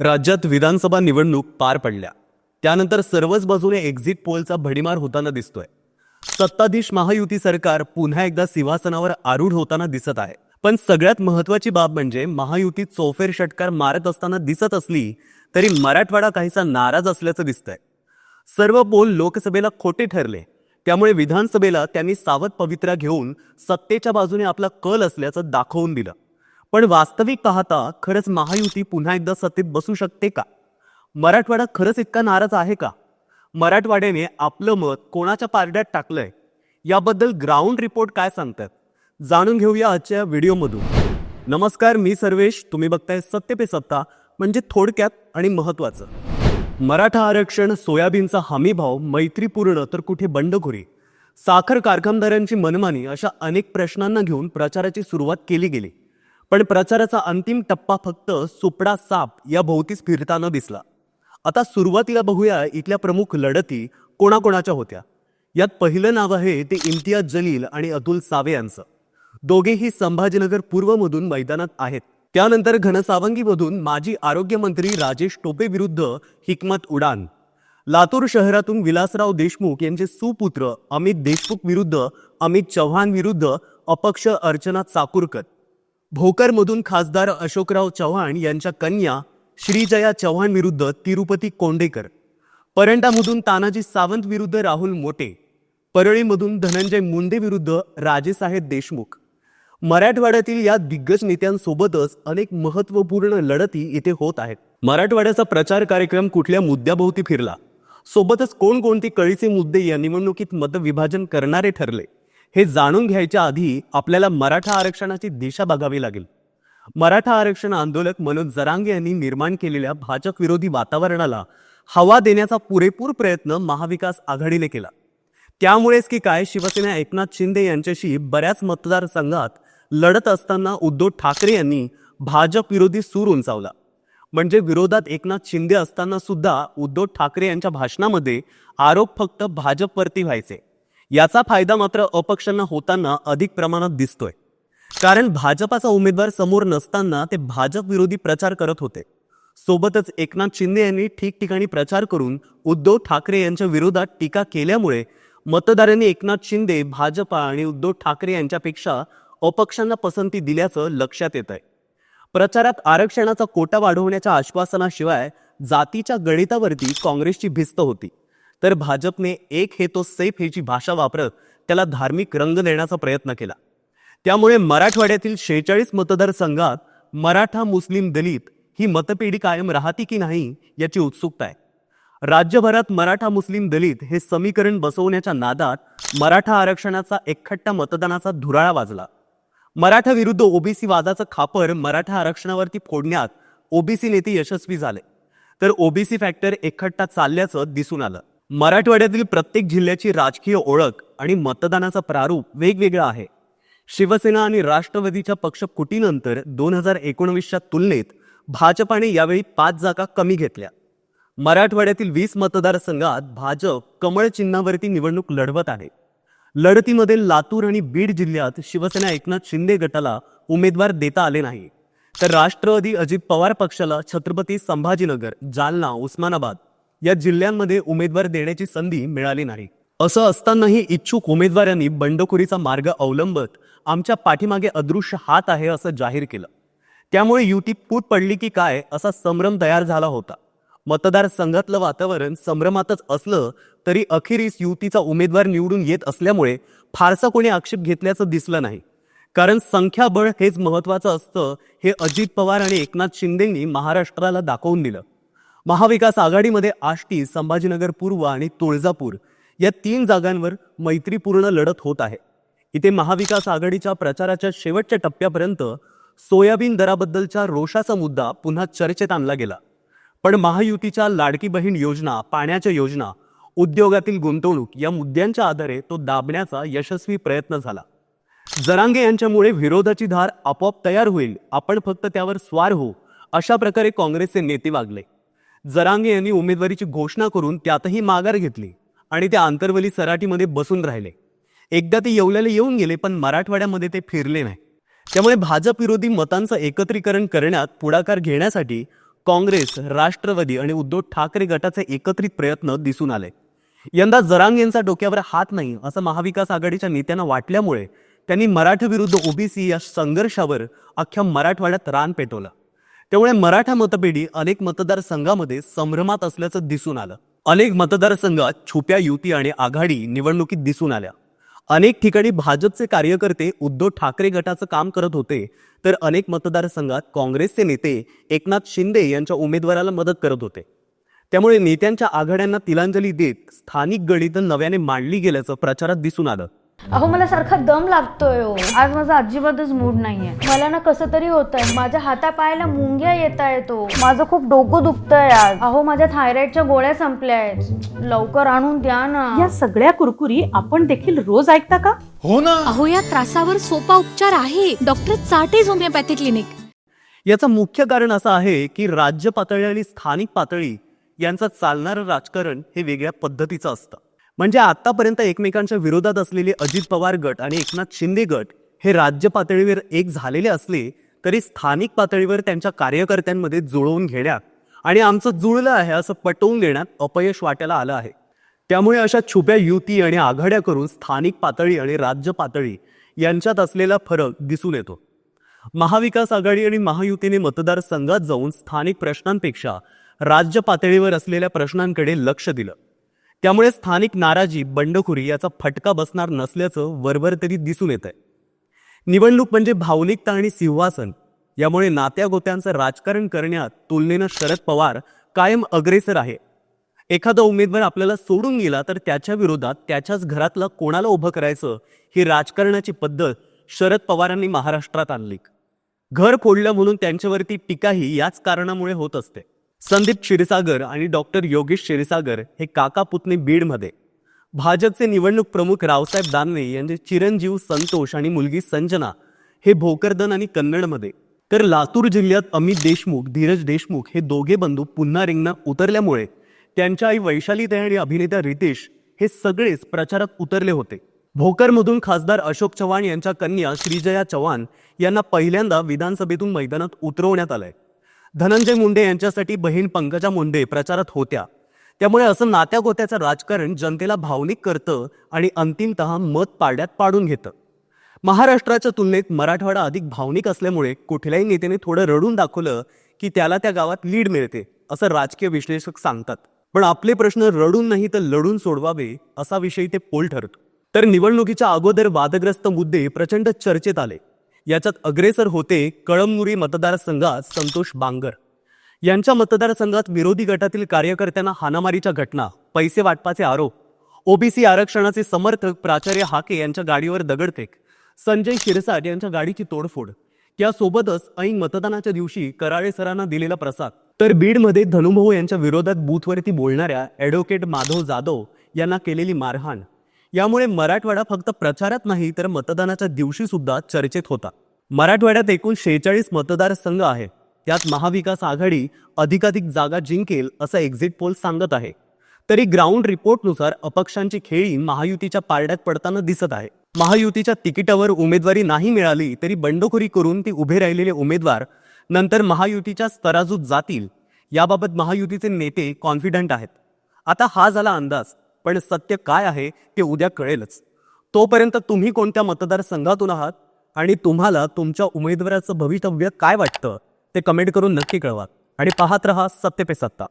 राज्यात विधानसभा निवडणूक पार पडल्या. त्यानंतर सर्वच बाजूने एक्झिट पोलचा भडीमार होताना दिसतोय. सत्ताधीश महायुती सरकार पुन्हा एकदा सिंहासनावर आरूढ होताना दिसत आहे. पण सगळ्यात महत्वाची बाब म्हणजे महायुती चौफेर षटकार मारत असताना दिसत असली तरी मराठवाडा काहीसा नाराज असल्याचं दिसतंय. सर्व पोल लोकसभेला खोटे ठरले. त्यामुळे विधानसभेला त्यांनी सावध पवित्रा घेऊन सत्तेच्या बाजूने आपला कल असल्याचं दाखवून दिलं. पण वास्तविक पाहता खरंच महायुती पुन्हा एकदा सत्तेत बसू शकते का? मराठवाडा खरंच इतका नाराज आहे का? मराठवाड्याने आपलं मत कोणाच्या पारड्यात टाकलंय? याबद्दल ग्राउंड रिपोर्ट काय सांगतात? जाणून घेऊया आजच्या व्हिडिओमधून. नमस्कार मी सर्वेश. तुम्ही बघताय सत्य पे सत्ता म्हणजे थोडक्यात आणि महत्वाचं मराठा आरक्षण सोयाबीनचा हमीभाव मैत्रीपूर्ण तर कुठे बंडखोरी? साखर कारखानदारांची मनमानी अशा अनेक प्रश्नांना घेऊन प्रचाराची सुरुवात केली गेली. पण प्रचाराचा अंतिम टप्पा फक्त सुपडा साप या भोवतीच फिरताना दिसला. आता सुरुवातीला बघूया इथल्या प्रमुख लढती कोणाकोणाच्या होत्या. यात पहिलं नाव आहे ते इम्तियाज जलील आणि अतुल सावे यांचं. दोघेही संभाजीनगर पूर्वमधून मैदानात आहेत. त्यानंतर घनसावंगीमधून माजी आरोग्यमंत्री राजेश टोपे विरुद्ध हिकमत उडान. लातूर शहरातून विलासराव देशमुख यांचे सुपुत्र अमित देशमुख विरुद्ध अमित चव्हाण विरुद्ध अपक्ष अर्चना चाकूरकर. भोकरमधून खासदार अशोकराव चव्हाण यांच्या कन्या श्रीजया चव्हाण विरुद्ध तिरुपती कोंडेकर. परंडामधून तानाजी सावंत विरुद्ध राहुल मोटे. परळीमधून धनंजय मुंडे विरुद्ध राजेसाहेब देशमुख. मराठवाड्यातील या दिग्गज नेत्यांसोबतच अनेक महत्त्वपूर्ण लढती इथे होत आहेत. मराठवाड्याचा प्रचार कार्यक्रम कुठल्या मुद्द्याभोवती फिरला? सोबतच कोणकोणती कळीचे मुद्दे या निवडणुकीत मतविभाजन करणारे ठरले? हे जाणून घ्यायच्या आधी आपल्याला मराठा आरक्षणाची दिशा बघावी लागेल. मराठा आरक्षण आंदोलक मनोज जरांगे यांनी निर्माण केलेल्या भाजप विरोधी वातावरणाला हवा देण्याचा पुरेपूर प्रयत्न महाविकास आघाडीने केला. त्यामुळेच की काय शिवसेना एकनाथ शिंदे यांच्याशी बऱ्याच मतदारसंघात लढत असताना उद्धव ठाकरे यांनी भाजप विरोधी सूर उंचावला. म्हणजे विरोधात एकनाथ शिंदे असताना सुद्धा उद्धव ठाकरे यांच्या भाषणामध्ये आरोप फक्त भाजपवरती व्हायचे. याचा फायदा मात्र अपक्षांना होताना अधिक प्रमाणात दिसतोय. कारण भाजपाचा उमेदवार समोर नसताना ते भाजप विरोधी प्रचार करत होते. सोबतच एकनाथ शिंदे यांनी ठिकठिकाणी प्रचार करून उद्धव ठाकरे यांच्या विरोधात टीका केल्यामुळे मतदारांनी एकनाथ शिंदे भाजपा आणि उद्धव ठाकरे यांच्यापेक्षा अपक्षांना पसंती दिल्याचं लक्षात येत आहे प्रचारात आरक्षणाचा कोटा वाढवण्याच्या आश्वासनाशिवाय जातीच्या गणितावरती काँग्रेसची भिस्त होती. तर भाजपने एक हे तो सेफ ह्याची भाषा वापरत त्याला धार्मिक रंग देण्याचा प्रयत्न केला. त्यामुळे मराठवाड्यातील शेहेचाळीस मतदारसंघात मराठा मुस्लिम दलित ही मतपेढी कायम राहती की नाही याची उत्सुकता आहे. राज्यभरात मराठा मुस्लिम दलित हे समीकरण बसवण्याच्या नादात मराठा आरक्षणाचा एकखट्टा मतदानाचा धुराळा वाजला. मराठा विरुद्ध ओबीसी वादाचं खापर मराठा आरक्षणावरती फोडण्यात ओबीसी नेते यशस्वी झाले. तर ओबीसी फॅक्टर एकखट्टा चालल्याचं दिसून आलं. मराठवाड्यातील प्रत्येक जिल्ह्याची राजकीय ओळख आणि मतदानाचा प्रारूप वेगवेगळा आहे. शिवसेना आणि राष्ट्रवादीच्या पक्षफुटीनंतर दोन हजार एकोणवीसच्या तुलनेत भाजपाने यावेळी पाच जागा कमी घेतल्या. मराठवाड्यातील वीस मतदारसंघात भाजप कमळ चिन्हावरती निवडणूक लढवत आहे. लढतीमध्ये लातूर आणि बीड जिल्ह्यात शिवसेना एकनाथ शिंदे गटाला उमेदवार देता आले नाही. तर राष्ट्रवादी अजित पवार पक्षाला छत्रपती संभाजीनगर जालना उस्मानाबाद या जिल्ह्यांमध्ये उमेदवार देण्याची संधी मिळाली नाही. असं असतानाही इच्छुक उमेदवारांनी बंडखोरीचा मार्ग अवलंबत आमच्या पाठीमागे अदृश्य हात आहे असं जाहीर केलं. त्यामुळे युती फूट पडली की काय असा संभ्रम तयार झाला होता. मतदारसंघातलं वातावरण संभ्रमातच असलं तरी अखेरीस युतीचा उमेदवार निवडून येत असल्यामुळे फारसा कोणी आक्षेप घेतल्याचं दिसलं नाही. कारण संख्याबळ हेच महत्वाचं असतं हे अजित पवार आणि एकनाथ शिंदेंनी महाराष्ट्राला दाखवून दिलं. महाविकास आघाडीमध्ये आष्टी संभाजीनगर पूर्व आणि तुळजापूर या तीन जागांवर मैत्रीपूर्ण लढत होत आहे. इथे महाविकास आघाडीच्या प्रचाराच्या शेवटच्या टप्प्यापर्यंत सोयाबीन दराबद्दलच्या रोषाचा मुद्दा पुन्हा चर्चेत आणला गेला. पण महायुतीच्या लाडकी बहीण योजना पाण्याच्या योजना उद्योगातील गुंतवणूक या मुद्द्यांच्या आधारे तो दाबण्याचा यशस्वी प्रयत्न झाला. जरांगे यांच्यामुळे विरोधाची धार आपोआप तयार होईल आपण फक्त त्यावर स्वार होऊ अशा प्रकारे काँग्रेसचे नेते वागले. जरांगे यांनी उमेदवारीची घोषणा करून त्यातही माघार घेतली आणि ते आंतरवली सराटीमध्ये बसून राहिले. एकदा ते येवल्याला येऊन गेले पण मराठवाड्यामध्ये ते फिरले नाही. त्यामुळे भाजप विरोधी मतांचं एकत्रीकरण करण्यात पुढाकार घेण्यासाठी काँग्रेस राष्ट्रवादी आणि उद्धव ठाकरे गटाचे एकत्रित प्रयत्न दिसून आले. यंदा जरांग यांचा डोक्यावर हात नाही असं महाविकास आघाडीच्या नेत्यांना वाटल्यामुळे त्यांनी मराठा विरुद्ध ओबीसी या संघर्षावर अख्ख्या मराठवाड्यात रान पेटवलं. त्यामुळे मराठा मतपेढी अनेक मतदारसंघामध्ये संभ्रमात असल्याचं दिसून आलं. अनेक मतदारसंघात छुप्या युती आणि आघाडी निवडणुकीत दिसून आल्या. अनेक ठिकाणी भाजपचे कार्यकर्ते उद्धव ठाकरे गटाचं काम करत होते तर अनेक मतदारसंघात काँग्रेसचे नेते एकनाथ शिंदे यांच्या उमेदवाराला मदत करत होते. त्यामुळे नेत्यांच्या आघाड्यांना तिलांजली देत स्थानिक गणितं नव्याने मांडली गेल्याचं प्रचारात दिसून आलं. अहो मला सारखा दम लागतोय हो. आज माझा अजिबातच मूड नाहीये. मला ना कसं तरी होतंय. माझ्या हातापायाला मुंग्या येत आहेत हो. माझं खूप डोकं दुखतंय आज. अहो माझ्या थायरॉइडच्या गोळ्या संपल्या आहेत लवकर आणून द्या ना. या सगळ्या कुरकुरी आपण देखील रोज ऐकता का? हो ना. अहो या त्रासावर सोपा उपचार आहे. Doctor Chate's homeopathy clinic. याचं मुख्य कारण असं आहे की राज्य पातळी आणि स्थानिक पातळी यांचं चालणारं राजकारण हे वेगळ्या पद्धतीचं असतं. म्हणजे आतापर्यंत एकमेकांच्या विरोधात असलेले अजित पवार गट आणि एकनाथ शिंदे गट हे राज्य पातळीवर एक झालेले असले तरी स्थानिक पातळीवर त्यांच्या कार्यकर्त्यांमध्ये जुळवून घेण्यात आणि आमचं जुळलं आहे असं पटवून देण्यात अपयश वाट्याला आलं आहे. त्यामुळे अशा छुप्या युती आणि आघाड्या करून स्थानिक पातळी आणि राज्य पातळी यांच्यात असलेला फरक दिसून येतो. महाविकास आघाडी आणि महायुतीने मतदारसंघात जाऊन स्थानिक प्रश्नांपेक्षा राज्य पातळीवर असलेल्या प्रश्नांकडे लक्ष दिलं. त्यामुळे स्थानिक नाराजी बंडखोरी याचा फटका बसणार नसल्याचं वरवर तरी दिसून येत आहे निवडणूक म्हणजे भावनिकता आणि सिंहासन. यामुळे नात्या गोत्यांचं राजकारण करण्यात तुलनेनं शरद पवार कायम अग्रेसर आहे. एखादा उमेदवार आपल्याला सोडून गेला तर त्याच्या विरोधात त्याच्याच घरातला कोणाला उभं करायचं ही राजकारणाची पद्धत शरद पवारांनी महाराष्ट्रात आणली. घर फोडलं म्हणून त्यांच्यावरती टीकाही याच कारणामुळे होत असते. संदीप क्षीरसागर आणि डॉक्टर योगेश क्षीरसागर हे काका पुतणे बीडमध्ये. भाजपचे निवडणूक प्रमुख रावसाहेब दानवे यांचे चिरंजीव संतोष आणि मुलगी संजना हे भोकरदन आणि कन्नडमध्ये. तर लातूर जिल्ह्यात अमित देशमुख धीरज देशमुख हे दोघे बंधू पुन्हा रिंगणात उतरल्यामुळे त्यांच्या आई वैशालीताई आणि अभिनेता रितेश हे सगळेच प्रचारात उतरले होते. भोकरमधून खासदार अशोक चव्हाण यांच्या कन्या श्रीजया चव्हाण यांना पहिल्यांदा विधानसभेतून मैदानात उतरवण्यात आलंय. धनंजय मुंडे यांच्यासाठी बहीण पंकजा मुंडे प्रचारात होत्या. त्यामुळे असं नात्या गोत्याचं राजकारण जनतेला भावनिक करतं आणि अंतिमतः मत पाड्यात पाडून घेतं. महाराष्ट्राच्या तुलनेत मराठवाडा अधिक भावनिक असल्यामुळे कुठल्याही नेत्याने थोडं रडून दाखवलं की त्याला त्या गावात लीड मिळते असं राजकीय विश्लेषक सांगतात. पण आपले प्रश्न रडून नाही तर लढून सोडवावे असा विषय ते पोल ठरतो. तर निवडणुकीच्या अगोदर वादग्रस्त मुद्दे प्रचंड चर्चेत आले. याच्यात अग्रेसर होते कळमनुरी मतदारसंघात संतोष बांगर. यांच्या मतदारसंघात विरोधी गटातील कार्यकर्त्यांना हानामारीच्या घटना पैसे वाटपाचे आरोप ओबीसी आरक्षणाचे समर्थक प्राचार्य हाके यांच्या गाडीवर दगडफेक संजय शिरसाट यांच्या गाडीची तोडफोड. यासोबतच ऐन मतदानाच्या दिवशी कराळे सरांना दिलेला प्रसाद. तर बीडमध्ये धनुभाऊ यांच्या विरोधात बूथवरती बोलणाऱ्या ॲडव्होकेट माधव जाधव यांना केलेली मारहाण. यामुळे मराठवाडा फक्त प्रचारात नाही तर मतदानाच्या दिवशी सुद्धा चर्चेत होता. मराठवाड्यात एकूण शेहेचाळीस मतदारसंघ आहे. त्यात महाविकास आघाडी अधिकाधिक जागा जिंकेल असं एक्झिट पोल सांगत आहे. तरी ग्राउंड रिपोर्टनुसार अपक्षांची खेळी महायुतीच्या पारड्यात पडताना दिसत आहे. महायुतीच्या तिकिटावर उमेदवारी नाही मिळाली तरी बंडखोरी करून ती उभे राहिलेले उमेदवार नंतर महायुतीच्या स्तराजूत जातील. याबाबत महायुतीचे नेते कॉन्फिडंट आहेत. आता हा झाला अंदाज. पण सत्य काय आहे ते उद्या कळेलच. तोपर्यंत तुम्ही कोणत्या मतदारसंघातून आहात आणि तुम्हाला तुमच्या उमेदवाराचं भवितव्य काय वाटतं ते कमेंट करून नक्की कळवा. आणि पाहत रहा सत्य पे सत्ता.